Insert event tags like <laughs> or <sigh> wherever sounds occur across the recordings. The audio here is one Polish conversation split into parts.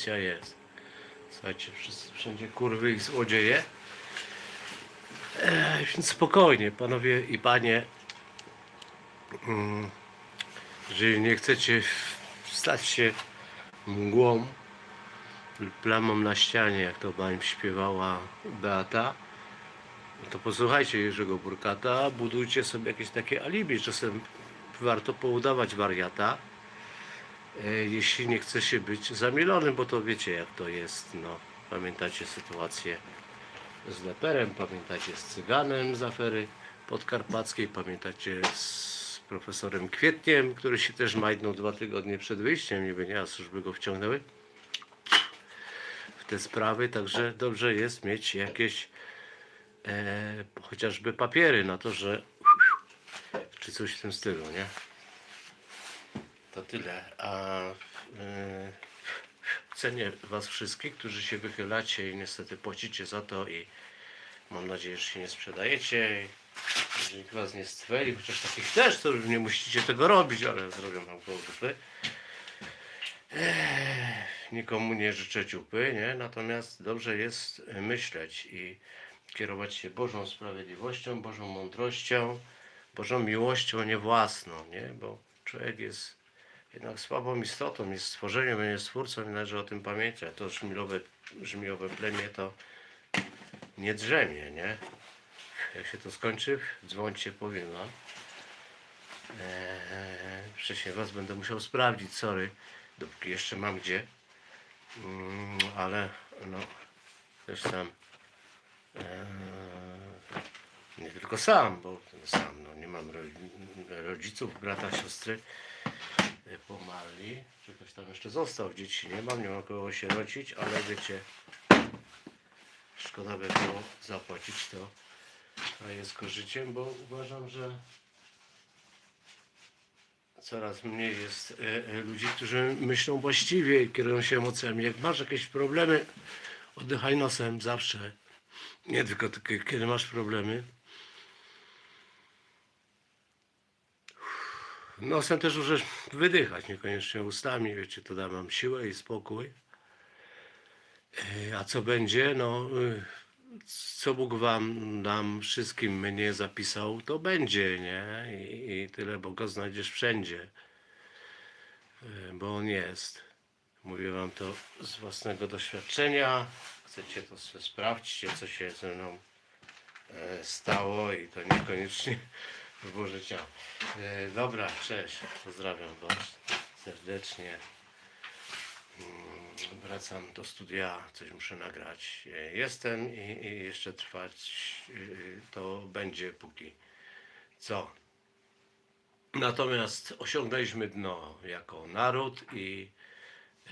Dzisiaj jest. Słuchajcie, wszyscy, wszędzie kurwy i złodzieje. E, więc spokojnie, panowie i panie. Mm, Jeżeli nie chcecie stać się mgłą plamą na ścianie, jak to wam śpiewała Beata, to posłuchajcie Jerzego Burkata, budujcie sobie jakieś takie alibi. Czasem warto poudawać wariata jeśli nie chce się być zamielonym, bo to wiecie jak to jest. No, pamiętacie sytuację z Leperem, pamiętacie z Cyganem z afery podkarpackiej, pamiętacie z profesorem Kwietniem, który się też majdnął dwa tygodnie przed wyjściem, niby nie, a służby go wciągnęły w te sprawy, także dobrze jest mieć jakieś e, chociażby papiery na to, że czy coś w tym stylu, nie? To tyle. A yy, cenię Was wszystkich, którzy się wychylacie i niestety płacicie za to i mam nadzieję, że się nie sprzedajecie. Jeżeli nikt Was nie strzeli, chociaż takich też, to już nie musicie tego robić, ale zrobią Wam. Ech, Nikomu nie życzę ciupy, nie? Natomiast dobrze jest myśleć i kierować się Bożą sprawiedliwością, Bożą mądrością, Bożą miłością, nie własną, nie? Bo człowiek jest jednak słabą istotą, jest stworzeniem, a nie stwórcą i należy o tym pamiętać. To żmilowe, żmijowe plemię to nie drzemie, nie? Jak się to skończy, dzwońcie, powiem wam. Eee, wcześniej was będę musiał sprawdzić, sorry, dopóki jeszcze mam gdzie. Mm, ale no, też sam. Eee, nie tylko sam, bo sam, no nie mam ro- rodziców, brata, siostry pomarli. Czy ktoś tam jeszcze został, dzieci nie mam, nie mam kogo się rodzić, ale wiecie, szkoda by było zapłacić to, a jest korzyciem, bo uważam, że coraz mniej jest e, e, ludzi, którzy myślą właściwie i kierują się emocjami. Jak masz jakieś problemy, oddychaj nosem zawsze. Nie tylko kiedy masz problemy. Nosem też możesz wydychać, niekoniecznie ustami, wiecie, to da wam siłę i spokój. E, A co będzie? No, y, co Bóg wam, nam wszystkim mnie zapisał, to będzie, nie? I, i tyle, bo go znajdziesz wszędzie, E, bo on jest. Mówię wam to z własnego doświadczenia. Chcecie to sprawdźcie, co się ze mną e, stało i to niekoniecznie w Boże ciało. E, dobra, cześć. Pozdrawiam Was serdecznie. Mm, Wracam do studia, coś muszę nagrać. E, Jestem i, i jeszcze trwać e, to będzie póki co. Natomiast osiągnęliśmy dno jako naród i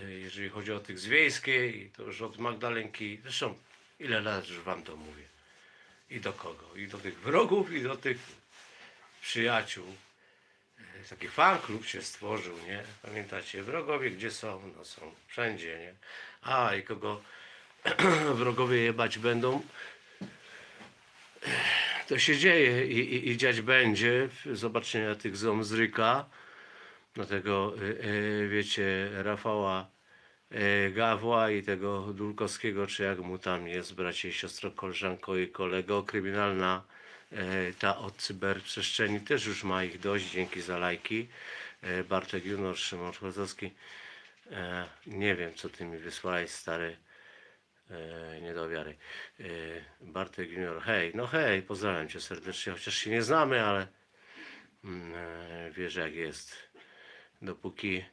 jeżeli chodzi o tych z wiejskiej, to już od Magdalenki, zresztą ile lat już wam to mówię. I do kogo? I do tych wrogów, i do tych przyjaciół. E, Taki fan klub się stworzył, nie? Pamiętacie, wrogowie gdzie są? No są wszędzie, nie? A i kogo <clears throat> wrogowie jebać będą, to się dzieje i, i, i dziać będzie. Zobaczenia tych ząb z Ryka, no tego, e, e, wiecie, Rafała e, Gawła i tego Dulkowskiego, czy jak mu tam jest, bracie, siostro, koleżanko i kolego, kryminalna e, ta od cyberprzestrzeni też już ma ich dość, dzięki za lajki. E, Bartek Junior, Szymon Chłodowski. E, nie wiem, co ty mi wysłałeś, stary e, nie do wiary. E, Bartek Junior, hej, no hej, pozdrawiam cię serdecznie, chociaż się nie znamy, ale mm, e, wiesz jak jest. Dopóki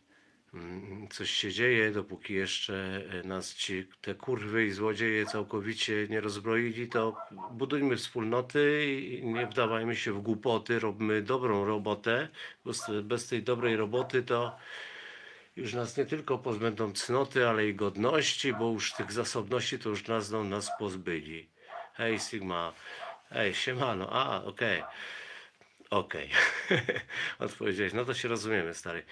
coś się dzieje, dopóki jeszcze e, nas ci, te kurwy i złodzieje całkowicie nie rozbroili, to budujmy wspólnoty i nie wdawajmy się w głupoty, robmy dobrą robotę, bo bez tej dobrej roboty to już nas nie tylko pozbędą cnoty, ale i godności, bo już tych zasobności to już nas, no, nas pozbyli. Hej Sigma, hej siemano, a okej. Okej. <laughs> Odpowiedziałeś, no to się rozumiemy, stary.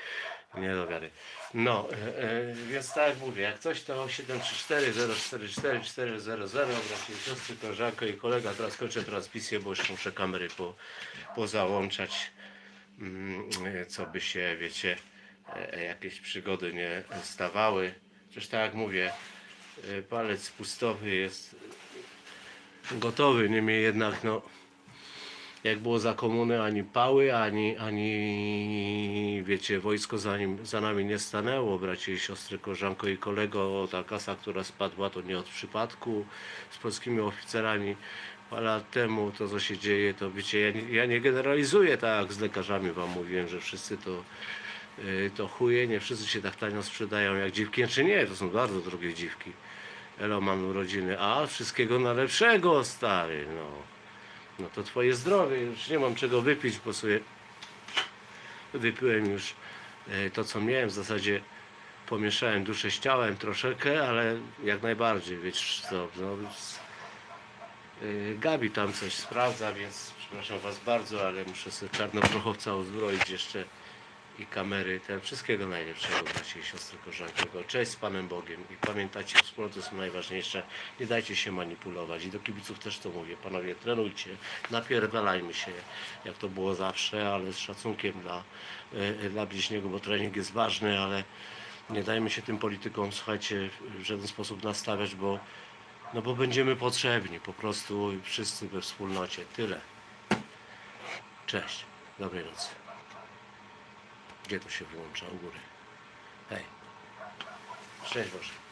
Nie do wiary. No, e, więc tak jak mówię, jak coś to 734 044 400, bracie siostry, koleżanko i kolega. Teraz kończę transmisję, bo już muszę kamery po, pozałączać, e, co by się, wiecie, e, jakieś przygody nie stawały. Przecież tak jak mówię, y, palec spustowy jest gotowy, niemniej jednak no jak było za komuny, ani pały, ani, ani wiecie, wojsko za, nim, za nami nie stanęło, bracie i siostry, koleżanko i kolego, ta kasa, która spadła, to nie od przypadku, z polskimi oficerami parę lat temu, to co się dzieje, to wiecie, ja nie, ja nie generalizuję, tak z lekarzami wam mówiłem, że wszyscy to, y, to chuje, nie wszyscy się tak tanio sprzedają jak dziwki, czy nie, to są bardzo drogie dziwki. Eloman urodziny, a wszystkiego najlepszego, stary, no. No to twoje zdrowie, już nie mam czego wypić, bo sobie wypiłem już e, to co miałem, w zasadzie pomieszałem duszę z ciałem troszeczkę, ale jak najbardziej, wiesz co, no, e, Gabi tam coś sprawdza, więc przepraszam was bardzo, ale muszę sobie czarnoprochowca uzbroić jeszcze i kamery, ten wszystkiego najlepszego bracie i siostry koleżanki. Cześć z Panem Bogiem i pamiętajcie, wspólnoty są najważniejsze, nie dajcie się manipulować. I do kibiców też to mówię, panowie trenujcie, napierdalajmy się, jak to było zawsze, ale z szacunkiem dla, e, dla bliźniego, bo trening jest ważny, ale nie dajmy się tym politykom, słuchajcie, w żaden sposób nastawiać, bo no bo będziemy potrzebni, po prostu wszyscy we wspólnocie, tyle. Cześć, dobrej nocy. Gdzie to się wyłącza u góry? Hej. Szczęść Boże.